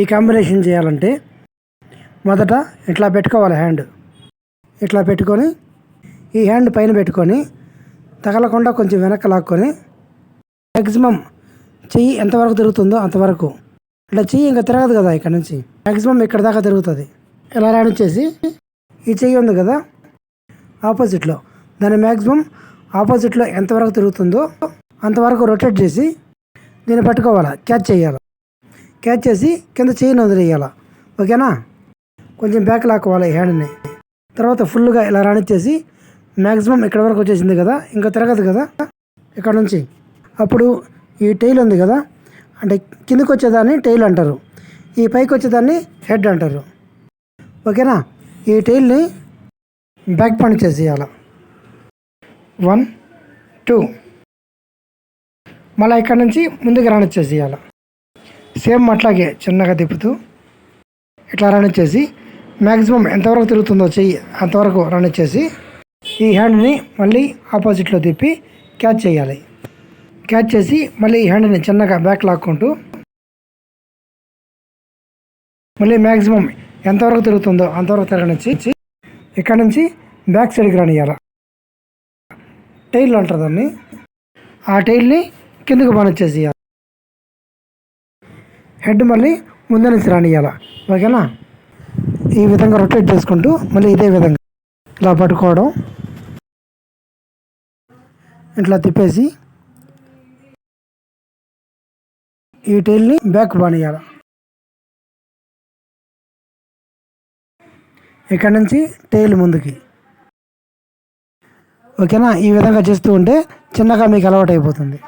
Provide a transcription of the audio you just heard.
ఈ కాంబినేషన్ చేయాలంటే మొదట ఇట్లా పెట్టుకోవాలి హ్యాండ్ ఇట్లా పెట్టుకొని ఈ హ్యాండ్ పైన పెట్టుకొని తగలకుండా కొంచెం వెనక్కి లాక్కొని మ్యాక్సిమం చెయ్యి ఎంతవరకు తిరుగుతుందో అంతవరకు. ఇట్లా చెయ్యి ఇంకా తిరగదు కదా ఇక్కడ నుంచి. మ్యాక్సిమం ఇక్కడ దాకా తిరుగుతుంది. ఇలా రానిచ్చేసి ఈ చెయ్యి ఉంది కదా ఆపోజిట్లో. దాని మ్యాక్సిమం ఆపోజిట్లో ఎంతవరకు తిరుగుతుందో అంతవరకు రొటేట్ చేసి దీన్ని పట్టుకోవాలి. క్యాచ్ చేయాలి. క్యాచ్ చేసి కింద చెయ్యిని వదిలేయాలి. ఓకేనా? కొంచెం బ్యాక్ లాక్కోవాలి ఈ హ్యాండ్ని. తర్వాత ఫుల్గా ఇలా రానిచ్చేసి మ్యాక్సిమం ఇక్కడ వరకు వచ్చేసింది కదా. ఇంకా తిరగదు కదా ఇక్కడ నుంచి. అప్పుడు ఈ టైల్ ఉంది కదా. అంటే కిందకు వచ్చేదాన్ని టైల్ అంటారు. ఈ పైకి వచ్చేదాన్ని హెడ్ అంటారు. ఓకేనా? ఈ టైల్ని బ్యాక్ పాయింట్ చేసేయాలి? One two. మళ్ళీ ఇక్కడ నుంచి ముందుకు రానిచ్చేసేయాలి సేమ్ అట్లాగే చిన్నగా తిప్పుతూ ఇట్లా రానిచ్చేసి మ్యాక్సిమం ఎంతవరకు తిరుగుతుందో చెయ్యి అంతవరకు రానిచ్చేసి ఈ హ్యాండ్ని మళ్ళీ ఆపోజిట్లో తిప్పి క్యాచ్ చేయాలి. క్యాచ్ చేసి మళ్ళీ ఈ హ్యాండ్ని చిన్నగా బ్యాక్ లాక్కుంటూ మళ్ళీ మ్యాక్సిమం ఎంతవరకు తిరుగుతుందో అంతవరకు తిరగనిచ్చి ఇక్కడ నుంచి బ్యాక్ సైడ్కి రానియాలి టైల్ అంటారు దాన్ని. ఆ టైల్ని కిందకు బానిచ్చేసేయాలి హెడ్ మళ్ళీ ముందు నుంచి రానియాల ఓకేనా? ఈ విధంగా రొటేట్ చేసుకుంటూ మళ్ళీ ఇదే విధంగా ఇలా పట్టుకోవడం. ఇట్లా తిప్పేసి ఈ టైల్ని బ్యాక్ బానియాల ఇక్కడ నుంచి టైల్ ముందుకి. ఓకేనా ఈ విధంగా చేస్తూ ఉంటే చిన్నగా మీకు అలవాటు అయిపోతుంది